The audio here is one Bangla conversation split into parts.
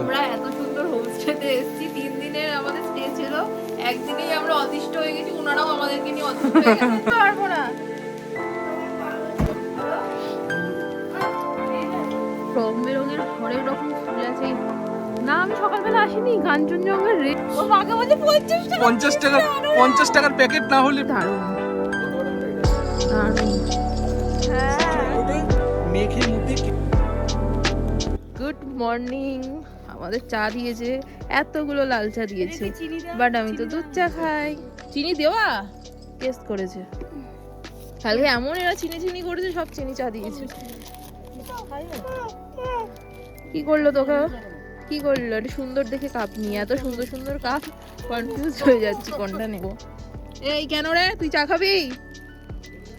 আমরা এত সুন্দর হোমস্টেতে এসেছি তিন দিনের আমাদের স্টে ছিল। একদিনেই আমরা অতিষ্ঠ হয়ে গেছি ওনারাও আমাদেরকে নিয়ে অতিষ্ঠ হয়ে গেছে। পারব না। রং বেরঙের হরেক রকম ফুল আছে। না আমি সকালবেলা আসিনি কাঞ্চনজঙ্ঘার রেট ও মাকে বলছে পঞ্চাশ টাকা পঞ্চাশ টাকার পঞ্চাশ টাকার প্যাকেট না হলে দারুণ। দারুণ। মেঘের মধ্যে গুড মর্নিং আমাদের চা দিয়েছে এতগুলো লাল চা দিয়েছে। বাট আমি তো দুধ চা খাই। চিনি দেওয়া? টেস্ট করেছে। কালকে এমন এরা চিনি চিনি করেছে সব চিনি চা দিয়েছে। কি করল তোকে? কি করল? একটা সুন্দর দেখে কাপ নিয়ে এত সুন্দর সুন্দর কাপ। কনফিউজ হয়ে যাচ্ছে কোনটা নেব? এই কেন রে? তুই চা খাবি?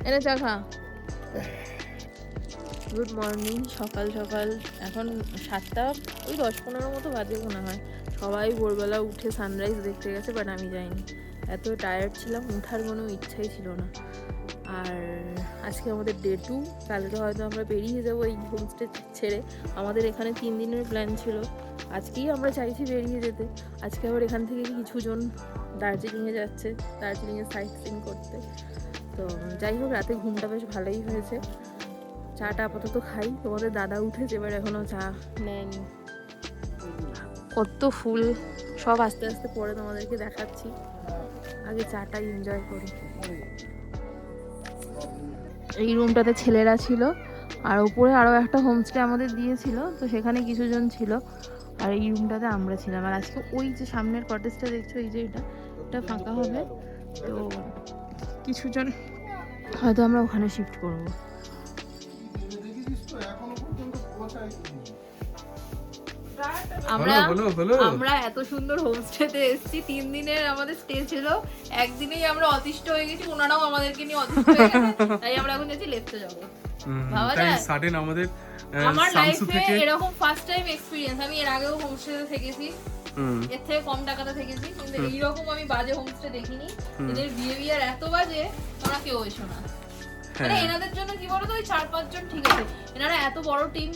এনে চা খা। গুড মর্নিং সকাল সকাল। এখন সাতটা, ওই দশ পনেরো মতো বাজে মনে হয়। সবাই ভোরবেলা উঠে সানরাইজ দেখতে গেছে বাট আমি যাইনি। এত টায়ার্ড ছিলাম, উঠার কোনো ইচ্ছাই ছিল না। আর আজকে আমাদের ডে টু কালকে হয়তো আমরা বেরিয়ে যাব এই হোমস্টে ছেড়ে। আমাদের এখানে তিন দিনের প্ল্যান ছিল। আজকেই আমরা চাইছি বেরিয়ে যেতে। আজকে আবার এখান থেকে কিছুজন দার্জিলিংয়ে যাচ্ছে দার্জিলিংয়ে সাইট সিন করতে। তো যাই হোক, রাতে ঘুমটা বেশ ভালোই হয়েছে। চাটা আপাতত খাই। তোমাদের দাদা উঠেছে, এবার এখনও চা নেয়নি। কত ফুল, সব আস্তে আস্তে পরে তোমাদেরকে দেখাচ্ছি। আগে চাটা এনজয় করি। এই রুমটাতে ছেলেরা ছিল, আর উপরে আরও একটা হোমস্টে আমাদের দিয়েছিল, তো সেখানে কিছুজন ছিল। আর এই রুমটাতে আমরা ছিলাম। আর আজকে ওই যে সামনের কটেজটা দেখছ, এই যে এটা এটা ফাঁকা হবে। তো কিছুজন হয়তো আমরা ওখানে শিফট করব। আমরা আমরা এত সুন্দর হোমস্টেতে এসেছি তিন দিনের আমাদের স্টে ছিল। একদিনেই আমরা অতিষ্ঠ হয়ে গেছি ওনারাও আমাদেরকে নিয়ে অতিষ্ঠ হয়ে গেছে তাই আমরা এখন যাচ্ছি লেফটে যাব। তাই সাডেন আমাদের আমার লাইফে এরকম ফার্স্ট টাইম এক্সপিরিয়েন্স আমি এর আগেও হোমস্টেতে থেকেছি। এর থেকে কম টাকাতে থেকেছি কিন্তু এইরকম আমি বাজে হোমস্টে দেখিনি। এদের বিহেভিয়ার এত বাজে তোমরা কেউ এসো না। মানে হ্যাঁ। এনাদের জন্য কি বলতো ওই চার পাঁচজন ঠিক আছে এনারা এত বড় টিম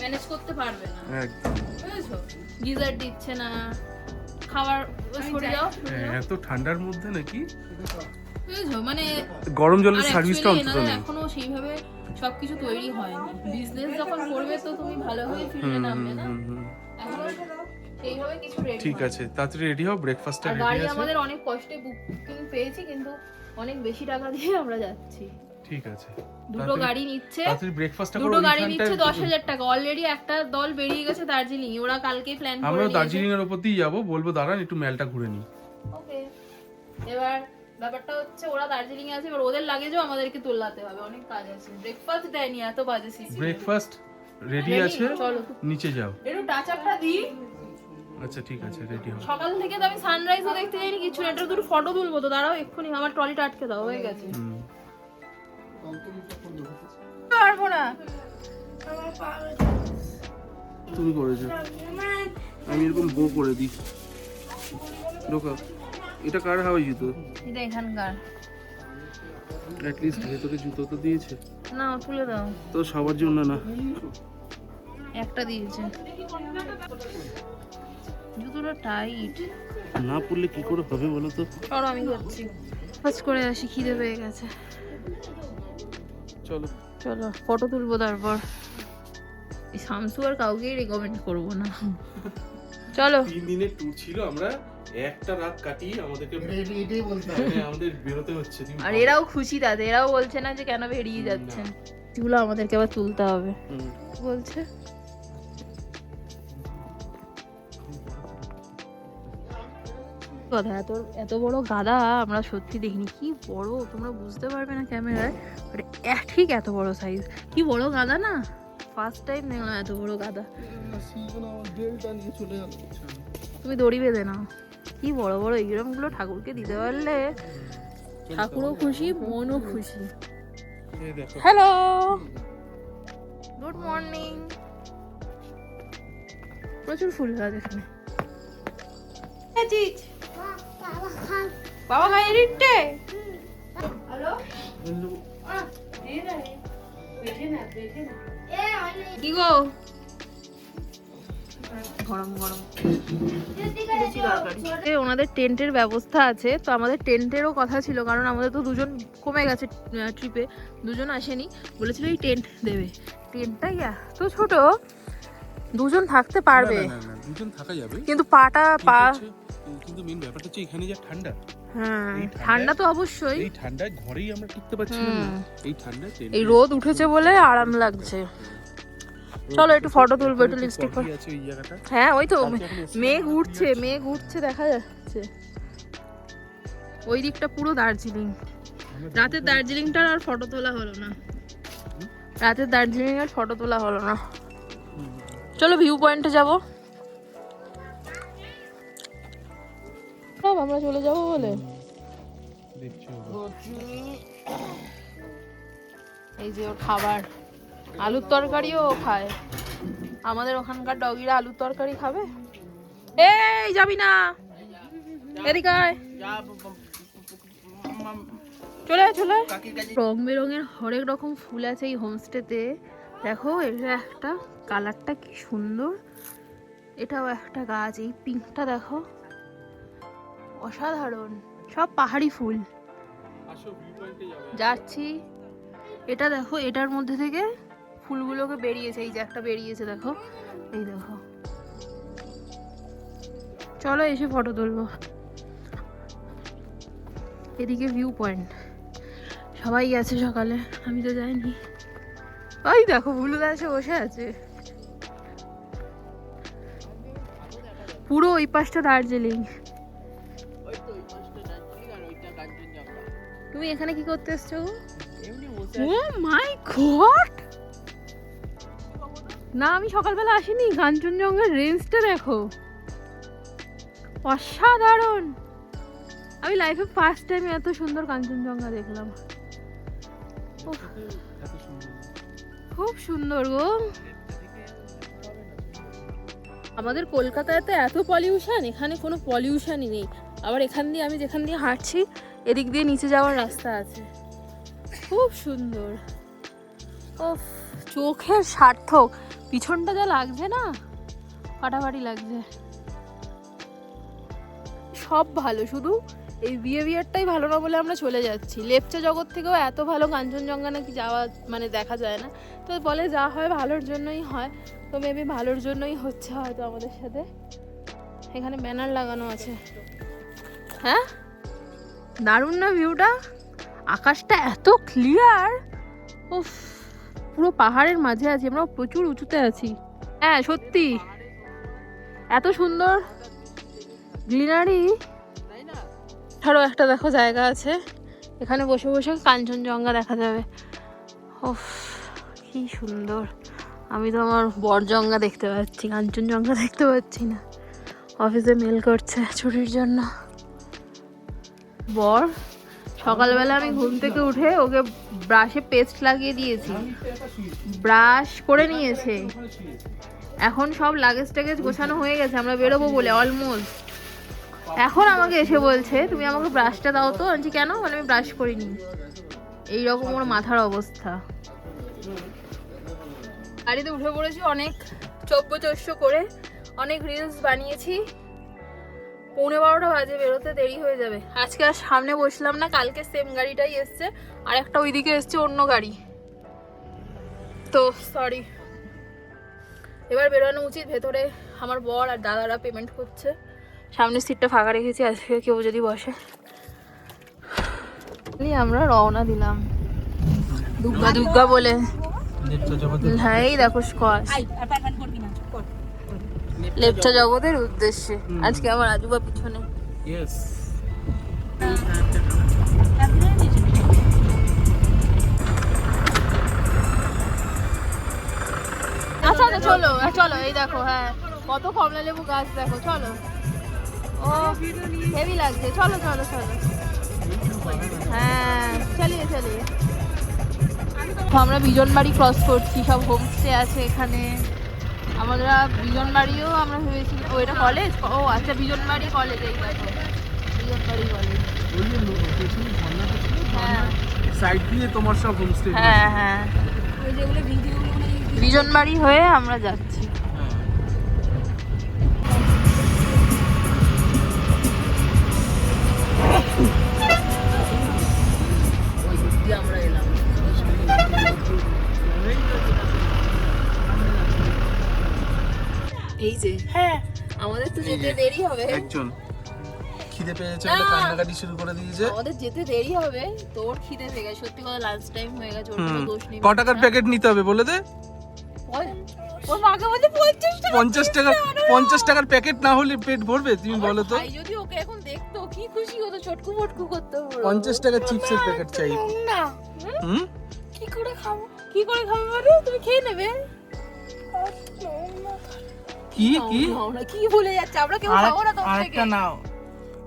ম্যানেজ করতে পারবে না। একদম। বুঝেছ? গিজার দিচ্ছে না খাবার সরে যাও হ্যাঁ। এত ঠান্ডার মধ্যে নাকি? বুঝেছ? মানে গরম জলের সার্ভিসটা অন্তত নেই। এখনও সেইভাবে সবকিছু তৈরি হয়নি। বিজনেস যখন করবে তো তুমি ভালোভাবে হুম, নামবে না। ঠিক আছে তাড়াতাড়ি রেডি হও ব্রেকফাস্টটা আর রেডি গাড়ি আছে। আমাদের অনেক কষ্টে বুকিং পেয়েছি কিন্তু অনেক বেশি টাকা দিয়ে আমরা যাচ্ছি। ঠিক আছে। দুটো গাড়ি নিচ্ছে ব্রেকফাস্টটা দুটো গাড়ি নিচ্ছে দশ হাজার টাকা। অলরেডি একটা দল বেরিয়ে গেছে দার্জিলিং ওরা কালকে প্ল্যান করে আমরা দার্জিলিং এর উপর দিয়ে যাব বলব দাঁড়ান একটু মেলটা ঘুরে নিই। ওকে। এবার ব্যাপারটা হচ্ছে ওরা দার্জিলিং এ আছে এবার ওদের লাগেজও আমাদেরকে তোলাতে হবে অনেক কাজ আছে। ব্রেকফাস্ট দেয়নি এত বাজে ব্রেকফাস্ট রেডি আছে চলো। নিচে যাও। একটু টাচ আপটা দিই। আচ্ছা ঠিক আছে রেডি হও সকাল থেকে তো আমি সানরাইজও দেখতে যাইনি কিছু না এটা দুটো ফটো তুলবো তো দাঁড়াও এক্ষুনি আমার ট্রলিটা আটকে দাও হয়ে গেছে। পারব না। তুমি করেছ আমি এরকম বো করে দিই। ঢোকা এটা কার হাওয়াই জুতো? এটা এখানকার। অ্যাটলিস্ট ভেতরে জুতো তো দিয়েছে। না তুলে দাও। তো সবার জন্য না। একটা দিয়েছে। জুতোটা টাইট না পড়লে কি করে হবে বলো তো? চলো আমি করছি। কাজ করে আসি খিদে পেয়ে গেছে। চলো চলো ফটো তুলবো তারপর। এই শামসু আর কাউকেই রেকমেন্ড করব না। চলো। তিন দিনের ট্যুর ছিল আমরা একটা রাত কাটিয়ে আমাদেরকে মানে আমাদের বেরোতে হচ্ছে আর এরাও খুশি তাতে এরাও বলছে না যে কেন বেরিয়ে যাচ্ছেন। এগুলো আমাদেরকে আবার তুলতে হবে। বলছে। কথা এত এত বড় গাদা আমরা সত্যি দেখিনি। কি বড় তোমরা বুঝতে পারবে না ক্যামেরায়। বাট ঠিক এত বড় সাইজ কি বড় গাদা না? ফার্স্ট টাইম দেখলাম এত বড় গাদা। তুমি দড়ি বেঁধে নাও। কি বড় বড় এইরকমগুলো ঠাকুরকে দিতে পারলে। ঠাকুরও খুশি মনও খুশি। হ্যালো গুড মর্নিং প্রচুর ফুল গাছ এখানে। বাবা খাই রিটে কি গো। গরম গরম। ওনাদের টেন্টের ব্যবস্থা আছে তো আমাদের টেন্টেরও কথা ছিল কারণ আমাদের তো দুজন কমে গেছে ট্রিপে দুজন আসেনি। বলেছিল এই টেন্ট দেবে। টেন্টটাই এত ছোট। দুজন থাকতে পারবে। দুজন থাকা যাবে। কিন্তু পাটা পা কিন্তু মেন ব্যাপারটা হচ্ছে এখানে যা ঠান্ডা হ্যাঁ ঠান্ডা তো অবশ্যই। এই ঠান্ডায় ঘরেই আমরা টিকতে পারছিলাম না। এই ঠান্ডায় এই রোদ উঠেছে বলে আরাম লাগছে। চলো একটু photo তুলবো, একটু ওই জায়গাটা। হ্যাঁ ওই তো মেঘ উঠছে মেঘ উঠছে দেখা যাচ্ছে। ওই দিকটা পুরো দার্জিলিং। রাতের দার্জিলিংটার আর ফটো তোলা হলো না। রাতের দার্জিলিং এর ফটো তোলা হলো না। চলো ভিউ পয়েন্টে যাব। সব আমরা চলে যাব বলে। এই যে ওর খাবার। আলুর তরকারিও ও খায়। আমাদের ওখানকার ডগিরা আলুর তরকারি খাবে? এই যাবি না। এদিকে আয়। চলে আয়, চলে আয়। রং বেরঙের হরেক রকম ফুল আছে এই হোমস্টেতে দেখো এটা একটা কালারটা কি সুন্দর। এটাও একটা গাছ এই পিঙ্কটা দেখো। অসাধারণ সব পাহাড়ি ফুল। যাচ্ছি। এটা দেখো এটার মধ্যে থেকে ফুলগুলোকে বেরিয়েছে এই যে একটা বেরিয়েছে দেখো। এই দেখো। চলো এসে ফটো তুলবো। এদিকে ভিউ পয়েন্ট সবাই গেছে সকালে আমি তো যাইনি। ওই দেখো হলুদ আছে বসে আছে। পুরো ওই পাশটা দার্জিলিং। তুমি এখানে কি করতে এসছো ও মাই গড! না আমি সকালবেলা আসিনি কাঞ্চনজঙ্ঘার রেঞ্জটা দেখো। অসাধারণ! আমি লাইফে ফার্স্ট টাইম এত সুন্দর কাঞ্চনজঙ্ঘা দেখলাম। উফ, খুব সুন্দর গো। আমাদের কলকাতায় তো এত পলিউশন এখানে কোনো পলিউশনই নেই। আবার এখান দিয়ে আমি যেখান দিয়ে হাঁটছি এদিক দিয়ে নিচে যাওয়ার রাস্তা আছে। খুব সুন্দর। ওফ চোখের সার্থক। পিছনটা যা লাগছে না, ফাটাফাটি লাগছে। সব ভালো, শুধু এই বিহেভিয়ারটাই ভালো না বলে আমরা চলে যাচ্ছি। লেপচা জগৎ থেকেও এত ভালো কাঞ্চনজঙ্ঘা নাকি যাওয়া মানে দেখা যায় না। তো বলে যা হয় ভালোর জন্যই হয়, তো মেবি ভালোর জন্যই হচ্ছে হয়তো আমাদের সাথে। এখানে ব্যানার লাগানো আছে। হ্যাঁ? দারুণ না ভিউটা আকাশটা এত ক্লিয়ার উফ, পুরো পাহাড়ের মাঝে আছি আমরা প্রচুর উঁচুতে আছি। হ্যাঁ সত্যি। এত সুন্দর গ্রিনারি আরও একটা দেখো, জায়গা আছে। এখানে বসে বসে কাঞ্চনজঙ্ঘা দেখা যাবে। উফ, কি সুন্দর। আমি তো আমার বরজঙ্গা দেখতে পাচ্ছি, কাঞ্চনজঙ্ঘা দেখতে পাচ্ছি না। অফিসে মেল করছে ছুটির জন্য। বর সকালবেলা আমি ঘুম থেকে উঠে ওকে ব্রাশে পেস্ট লাগিয়ে দিয়েছি। ব্রাশ করে নিয়েছে। এখন সব লাগেজ টাগেজ গোছানো হয়ে গেছে আমরা বেরোবো বলে অলমোস্ট এখন আমাকে এসে বলছে তুমি আমাকে ব্রাশটা দাও তো। বলছি, কেন? মানে আমি ব্রাশ করিনি। এইরকম ওর মাথার অবস্থা। গাড়িতে উঠে পড়েছি অনেক চব্য চস্য করে অনেক রিলস বানিয়েছি। পৌনে বারোটা বাজে বেরোতে দেরি হয়ে যাবে। আজকে আর সামনে বসলাম না কালকে সেম গাড়িটাই এসছে আর একটা ওইদিকে এসছে অন্য গাড়ি। তো সরি এবার বেরোনো উচিত ভেতরে আমার বর আর দাদারা পেমেন্ট করছে। সামনের সিটটা ফাঁকা রেখেছি আজকে কেউ যদি বসে। আমরা রওনা দিলাম। দুর্গা দুর্গা বলে। হ্যাঁ এই দেখো স্কোয়াশ লেপচা জগতের উদ্দেশ্যে। আজকে আমার আজুবা পিছনে। ইয়েস আচ্ছা আচ্ছা চলো হ্যাঁ, চলো এই দেখো হ্যাঁ। কত কমলা লেবু গাছ দেখো চলো। ও হেভি লাগছে। চলো চলো চলো। হ্যাঁ চালিয়ে চালিয়ে। আমরা বিজন বাড়ি ক্রস করছি সব হোমস্টে আছে এখানে। আমরা বিজনবাড়িও আমরা ভেবেছি ও এটা কলেজ ও আচ্ছা বিজনবাড়ি কলেজ এই দেখো বিজনবাড়ি কলেজ হ্যাঁ। সাইড দিয়ে তোমার সব হোমস্টে হ্যাঁ হ্যাঁ। ওই যেগুলো ভিডিওগুলো বিজনবাড়ি হয়ে আমরা যাচ্ছি। Ooh. হ্যাঁ। আমাদের তো যেতে দেরি হবে। একজন খিদে পেয়েছে। বলে কান্নাকাটি শুরু করে দিয়েছে। আমাদের যেতে দেরি হবে। তোর খিদে পেয়ে সত্যি কথা লাঞ্চ টাইম হয়ে গেছে ওর কোনো দোষ নেই ক টাকার প্যাকেট নিতে হবে বলে দে? ওর মাকে বলছে পঞ্চাশ টাকা পঞ্চাশ টাকার পঞ্চাশ টাকার প্যাকেট না হলে পেট ভরবে তুমি বলো তো। ভাই যদি ওকে এখন দেখতো কি খুশি হতো চটকু ফটকু করতে। পুরো। পঞ্চাশ টাকার চিপসের প্যাকেট চাই। না। হুম? কি করে খাব? কি করে খাবে মানে তুমি খেয়ে নেবে। কি কি? আমরা কি ভুলে যাচ্ছে? আমরা কেউ খাব না তোমার থেকে আরেকটা নাও।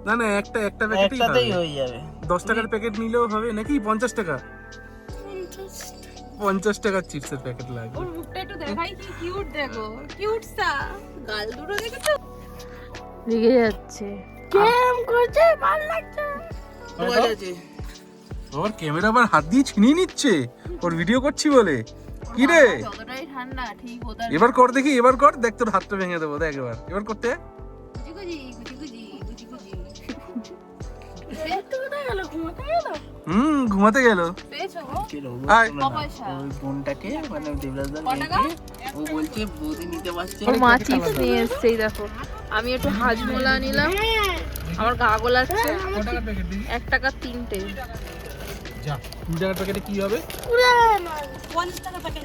না না একটা একটা প্যাকেটই একটাতেই হয়ে যাবে। দশ টাকার প্যাকেট নিলেও হবে নাকি? পঞ্চাশ টাকা। পঞ্চাশ টাকার চিপসের প্যাকেট লাগবে। ওর মুখটা একটু দেখাই কি কিউট দেখো। কিউট সা। গাল দুটো দেখেছ? রেগে যাচ্ছে। কেম করছে ভালো লাগছে। আছে ওর ক্যামেরা আবার হাত দিয়ে ছিনিয়ে নিচ্ছে। ওর ভিডিও করছি বলে। কি রে? যতটাই ঠান্ডা ঠিক ওটার এবার কর দেখি এবার কর। দেখ তোর হাতটা ভেঙে দেবো দেখ এবার। এবার করতে? হুম ঘুমাতে গেল। বোনটাকে মানে দেবরাজদার ক টাকা? মেয়েকে ও বলছে বৌদি নিতে পারছে ওর মা চিপস নিয়ে এসছে দেখো। আমি একটু হাজমোলা নিলাম আমার গা গোলাচ্ছে। এক টাকা তিনটে। যা কুড়ি টাকার প্যাকেটে কি হবে? পঞ্চাশ টাকা প্যাকেট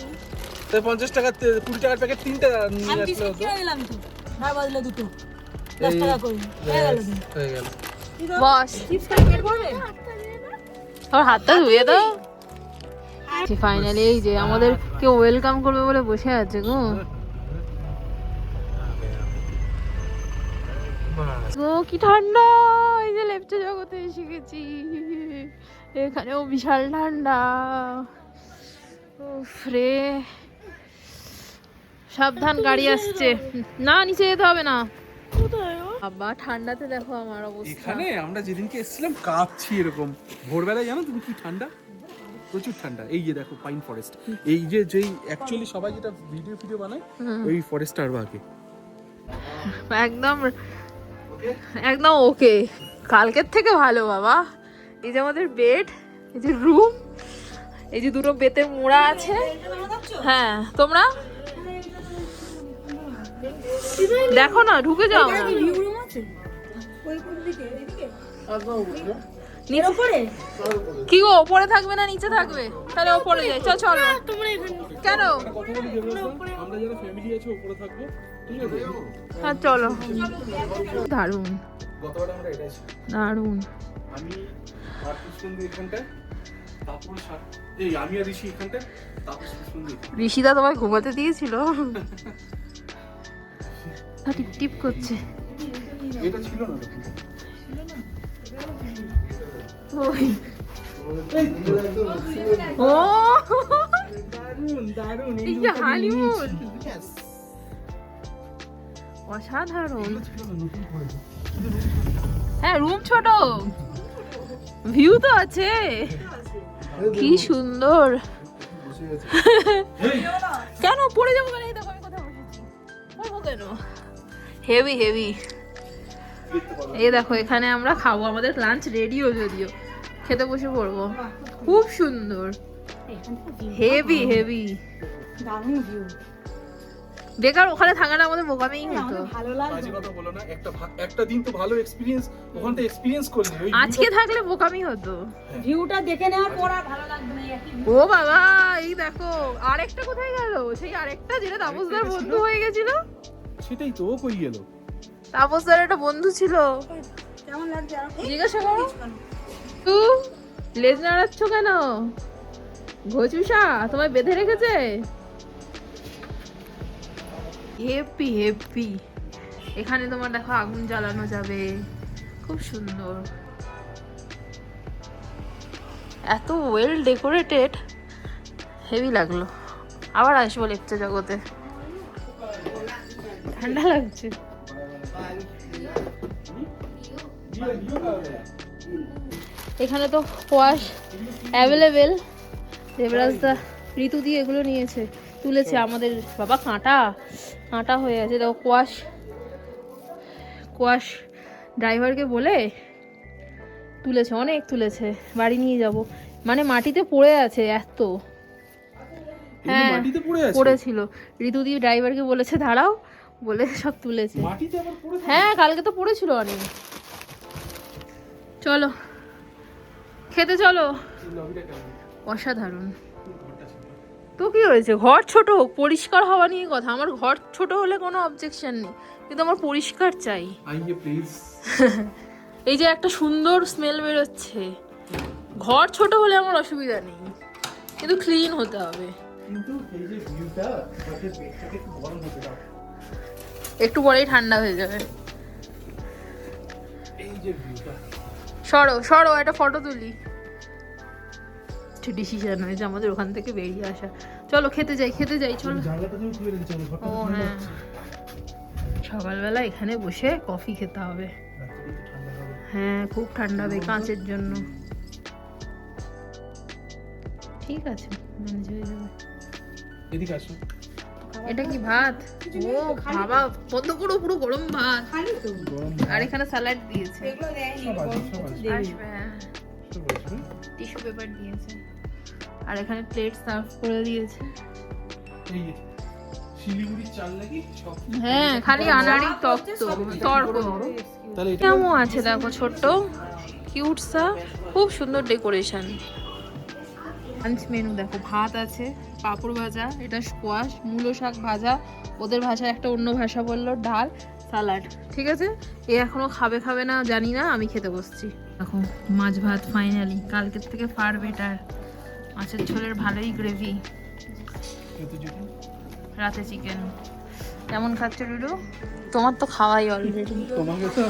তাই পঞ্চাশ টাকার কুড়ি টাকার প্যাকেট তিনটে নিয়ে আসলে হতো। দুটো। করে। হয়ে গেল বস। ওর হাতটা ধুয়ে দাও। ফাইনালি এই যে আমাদের কেউ ওয়েলকাম করবে বলে বসে আছে গো। গো কি ঠান্ডা। এই যে লেপচা জগতে এসে গেছি। এখানেও বিশাল ঠান্ডা। উফ রে। সাবধান গাড়ি আসছে। না নিচে যেতে হবে না। বাবা ঠান্ডাতে দেখো আমার অবস্থা। এখানে আমরা যেদিনকে এসেছিলাম কাঁপছি এরকম। ভোরবেলায় জানো তুমি কি ঠান্ডা? প্রচুর ঠান্ডা। এই যে দেখো পাইন ফরেস্ট। এই যে যেই অ্যাকচুয়ালি সবাই যেটা ভিডিও ভিডিও বানায় ওই ফরেস্ট আরও আগে। একদম একদম ওকে কালকের থেকে ভালো বাবা। এই যে আমাদের বেড এই যে রুম এই যে দুটো বেতে মোড়া আছে। হ্যাঁ তোমরা? দেখো না, ঢুকে যাও ওপরে কি গো, ওপরে থাকবে না নিচে থাকবে? তাহলে ওপরে যাই। চল, চলো। কেন? আমরা যারা ফ্যামিলি আছে উপরে থাকব। হ্যাঁ চলো। দারুণ। দারুণ। আমি। ঋষিদা তোমায় ঘুমাতে দিয়েছিল? টিপ টিপ করছে। এটা ছিল না তখন। ওই ও! দারুণ দারুণ এই যে হানিমুন অসাধারণ। হ্যাঁ রুম ছোট। ভিউ তো আছে। কি সুন্দর। কেন? পড়ে যাব কেন? দেখো আমি কোথায় বসেছি? পড়ব কেন? হেভি হেভি এই দেখো এখানে আমরা খাব। আমাদের লাঞ্চ রেডিও যদিও। খেতে বসে পড়ব। খুব সুন্দর। হেভি হেভি দারুণ ভিউ বেকার ওখানে থাকাটা আমাদের বোকামেই হতো। ভালো লাগছে বাজে কথা বলো না একটা একটা দিন তো ভালো এক্সপিরিয়েন্স ওখান থেকে এক্সপিরিয়েন্স করলি ওই আজকে থাকলে বোকামি হতো। ভিউটা দেখে নেওয়ার পর আর ভালো লাগবে না। ও বাবা এই দেখো আরেকটা কোথায় গেল? সেই আরেকটা যেটা তাপসদার বন্ধু হয়ে গেছিল। সেটাই তো কই গেল? তাপসদার একটা বন্ধু ছিল। কেমন লাগছে আর? জিজ্ঞাসা করো। তু লেজ নাড়াচ্ছ কেন? ঘচুষা তোমায় বেঁধে রেখেছে? Happy happy. এখানে তোমার দেখো আগুন জ্বালানো যাবে। খুব সুন্দর। এত ওয়েল ডেকোরেটেড হেভি লাগল। আবার আসব লেপচা জগতে। ঠান্ডা লাগছে। এখানে তো কোয়াশ অ্যাভেলেবেল দেবরাজদা ঋতু দিয়ে এগুলো নিয়েছে। তুলেছে আমাদের বাবা কাঁটা কাঁটা হয়ে আছে। দেখো কোয়াশ কোয়াশ ড্রাইভারকে বলে তুলেছে অনেক তুলেছে। বাড়ি নিয়ে যাব। মানে মাটিতে পড়ে আছে এত। হ্যাঁ, পড়েছিল। ঋতু দিয়ে ড্রাইভারকে বলেছে দাঁড়াও। বলে সব তুলেছে। হ্যাঁ কালকে তো পড়েছিল অনেক। চলো খেতে চলো? অসাধারণ। তো কি হয়েছে? ঘর ছোট হোক পরিষ্কার হওয়া নিয়ে কথা। আমার ঘর ছোট হলে কোনো অবজেকশন নেই। কিন্তু আমার পরিষ্কার চাই। এই যে একটা সুন্দর স্মেল বেরোচ্ছে। ঘর ছোট হলে আমার অসুবিধা নেই। কিন্তু ক্লিন হতে হবে। একটু পরেই ঠান্ডা হয়ে যাবে। সরো সরো একটা ফটো তুলি। ডিসিশন হয়েছে আমাদের ওখান থেকে বেরিয়ে আসা। চলো খেতে যাই খেতে যাই চলো। ও হ্যাঁ। সকালবেলা এখানে বসে কফি খেতে হবে। রাত্রে একটু ঠান্ডা হবে। হ্যাঁ খুব ঠান্ডা হবে। কাঁচের জন্য। ঠিক আছে ম্যানেজ হয়ে যাবে। এদিকে আসো। এটা কি ভাত? ও বাবা কত করো পুরো গরম ভাত। আর এখানে স্যালাড দিয়েছে। আসবে হ্যাঁ। টিস্যু পেপার দিয়েছে। আর এখানে প্লেট সার্ভ করে দিয়েছে। হ্যাঁ খালি আনাড়ি তপ্ত তর্ক। তাহলে কেমন আছে দেখো ছোট্ট? কিউট সা খুব সুন্দর ডেকোরেশন লাঞ্চ মেনু দেখো ভাত আছে পাঁপড় ভাজা এটা স্কোয়াশ মূলো শাক ভাজা ওদের ভাষায় একটা অন্য ভাষা বলল ডাল সালাড। ঠিক আছে? এ এখনও খাবে খাবে না জানি না আমি খেতে বসছি। দেখো মাছ ভাত ফাইনালি কালকের থেকে ফার বেটার মাছের ঝোলের ভালোই গ্রেভি কত রাতে চিকেন কেমন খাচ্ছে রুডু তোমার তো খাওয়াই অলরেডি তোমাকে তো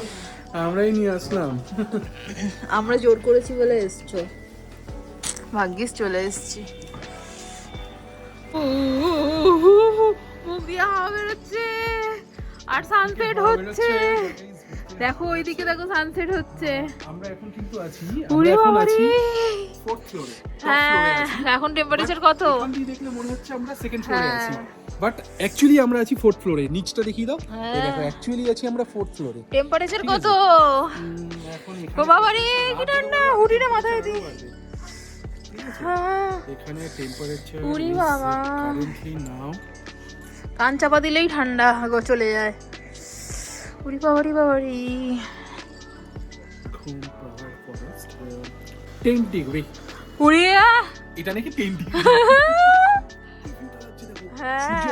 আমরাই নিয়ে আসলাম। আমরা জোর করেছি বলে এসছো। ভাগ্যিস চলে এসছি। মুখ দিয়ে হাওয়া বেরোচ্ছে। আর সানসেট হচ্ছে। দেখো ওইদিকে দেখো সানসেট হচ্ছে। আমরা এখন কিন্তু আছি আমরা এখন আছি ফোর্থ ফ্লোরে হ্যাঁ এখন টেম্পারেচার কত? দেখলে মনে হচ্ছে আমরা সেকেন্ড ফ্লোরে হ্যাঁ। আছি। বাট অ্যাকচুয়ালি আমরা আছি ফোর্থ ফ্লোরে নিচটা দেখিয়ে দাও। হ্যাঁ। দেখো অ্যাকচুয়ালি আছি আমরা ফোর্থ ফ্লোরে টেম্পারেচার কত? এখন ও বাবা রে কি ঠান্ডা। হুডিটা মাথায় দি হ্যাঁ। এখানে টেম্পারেচার উড়ি বাবা। কারেন্টলি নাও কান চাপা দিলেই ঠান্ডা চলে যায়। উড়ি বাবারি বাবারি। টেন ডিগ্রি উড়িয়া এটা নাকি হ্যাঁ।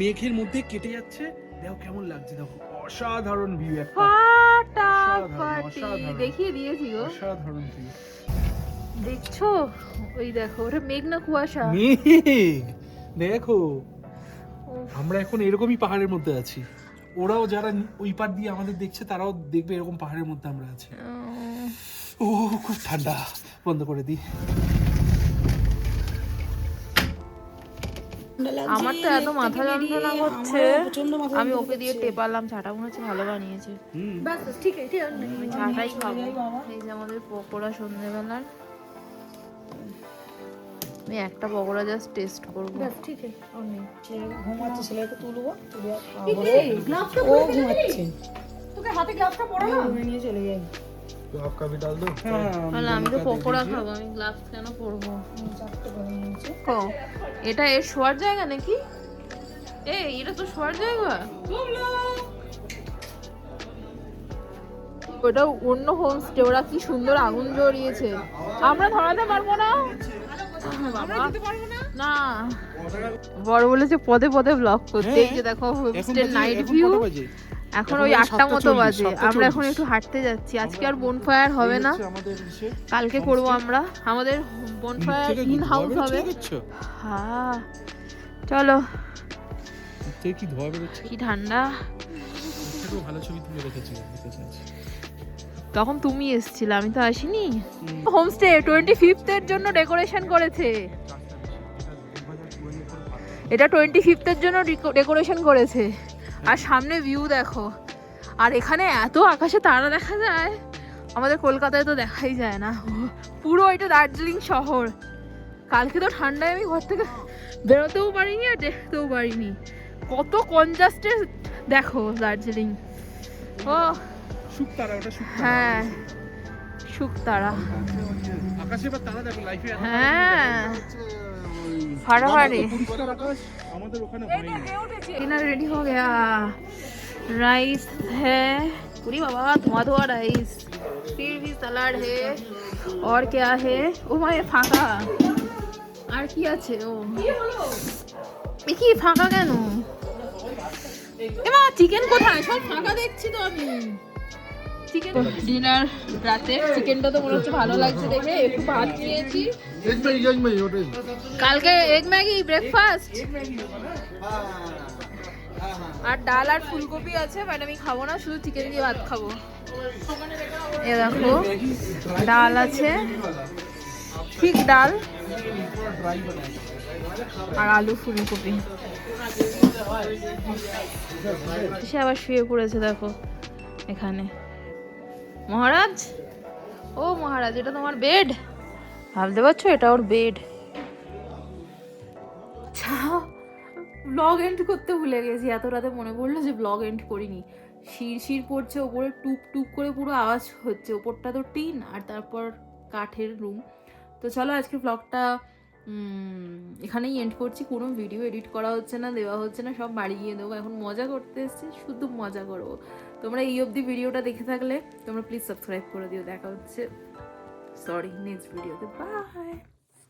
মেঘের মধ্যে কেটে যাচ্ছে। দেখো কেমন লাগছে দেখো। অসাধারণ ভিউ একটা। ফাটাফাটি অসাধারণ। দেখিয়ে দিয়েছি গো। অসাধারণ ভিউ দেখছ? ওই দেখো ওটা মেঘ না কুয়াশা? মেঘ! দেখো। আমরা এখন এরকমই পাহাড়ের মধ্যে আছি। ওরাও যারা ওই পার দিয়ে আমাদের দেখছে তারাও দেখবে এরকম পাহাড়ের মধ্যে আমরা আছি। ও। খুব ঠান্ডা। বন্ধ করে দিই। আমার তো এত মাথা যন্ত্রণা হচ্ছে। আমি ওকে দিয়ে টেপালাম চাটা মনে হচ্ছে ভালো বানিয়েছে। ঠিক আছে ঠিক আছে। আমি চাটাই খাব। এই যে আমাদের পকোড়া সন্ধ্যেবেলার আমি একটা পকোড়া জাস্ট টেস্ট করব। ব্যাস ঠিক আছে আর নেই। ঘুমাচ্ছে ছেলেকে তুলবো ও ঘুমাচ্ছে। তোকে হাতে গ্লাভসটা পরা না নিয়ে চলে যাই ভি ডাল দো তাহলে আমি তো পকোড়া খাব আমি গ্লাভস কেন পরবো? ও এটা এর শোয়ার জায়গা নাকি? এই এটা তো শোয়ার জায়গা। ওটা অন্য হোমস্টে ওরা কি সুন্দর আগুন জ্বলিয়েছে। আমরা ধরাতে পারব না? বাবা। না? বড় বলেছে পদে পদে ব্লক করতে। এই যে দেখো হোমস্টের নাইট ভিউ এখন ওই আটটা মতো বাজে। আমরা এখন একটু হাঁটতে যাচ্ছি। আজকে আর বোনফায়ার হবে না। কালকে করব আমরা। আমাদের বোনফায়ার ইন হাউস হবে হ্যাঁ। চলো। কি ঠান্ডা। ভালো ছবি তুলে রেখেছি তখন তুমি এসেছিলে আমি তো আসিনি। হোমস্টে টোয়েন্টি ফিফথের জন্য ডেকোরেশন করেছে। এটা টোয়েন্টি ফিফথের জন্য ডেকোরেশন করেছে। আর সামনে ভিউ দেখো। আর এখানে এত আকাশে তারা দেখা যায় আমাদের কলকাতায় তো দেখাই যায় না। পুরো এটা দার্জিলিং শহর। কালকে তো ঠান্ডায় আমি ঘর থেকে বেরোতেও পারিনি আর দেখতেও পারিনি। কত কনজাস্টে দেখো দার্জিলিং। ও শুকতারা ওটা শুকতারা হ্যাঁ শুকতারা আকাশে এবার তারা দেখো লাইফে হ্যাঁ ফাটাফাটি পরিষ্কার আকাশ আমাদের ওখানে হয়নি डिनर रेडी हो गया राइस है पूरी बाबा धुआं धुआं राइस फिर भी सलाड है और क्या है ও মায়ে ফাঁকা আর কি আছে ও এ কি ফাঁকা কেন এমা চিকেন কোথায় সব ফাঁকা দেখছি তো আমি চিকেন ডিনার রাতে। চিকেনটা তো মনে হচ্ছে ভালো লাগছে দেখে। একটু ভাত নিয়েছি কালকে এগ ম্যাগি ব্রেকফাস্ট আর ডাল আর ফুলকপি আছে বাট আমি খাব না শুধু চিকেন দিয়ে ভাত খাব। এ দেখো ডাল আছে। ঠিক ডাল। আর আলু ফুলকপি। সে আবার শুয়ে পড়েছে দেখো এখানে। মহারাজ? ও মহারাজ, এটা তোমার বেড ভাবতে পারছ? এটা ওর বেড ব্লগ এন্ড করতে ভুলে গেছি। এত রাতে মনে পড়ল যে ব্লগ এন্ড করিনি। শির শির পড়ছে, ওপরে টুপ টুপ করে পুরো আওয়াজ হচ্ছে। ওপরটা তো টিন, আর তারপর কাঠের রুম তো চলো আজকে ব্লগটা এখানেই এন্ড করছি। কোনো ভিডিও এডিট করা হচ্ছে না, দেওয়া হচ্ছে না, সব বাড়ি গিয়ে দেবো। এখন মজা করতে এসেছি, শুধু মজা করব। তোমরা এই অবধি ভিডিওটা দেখে থাকলে তোমরা প্লিজ সাবস্ক্রাইব করে দিও। দেখা হচ্ছে সরি নেক্সট ভিডিওতে বাই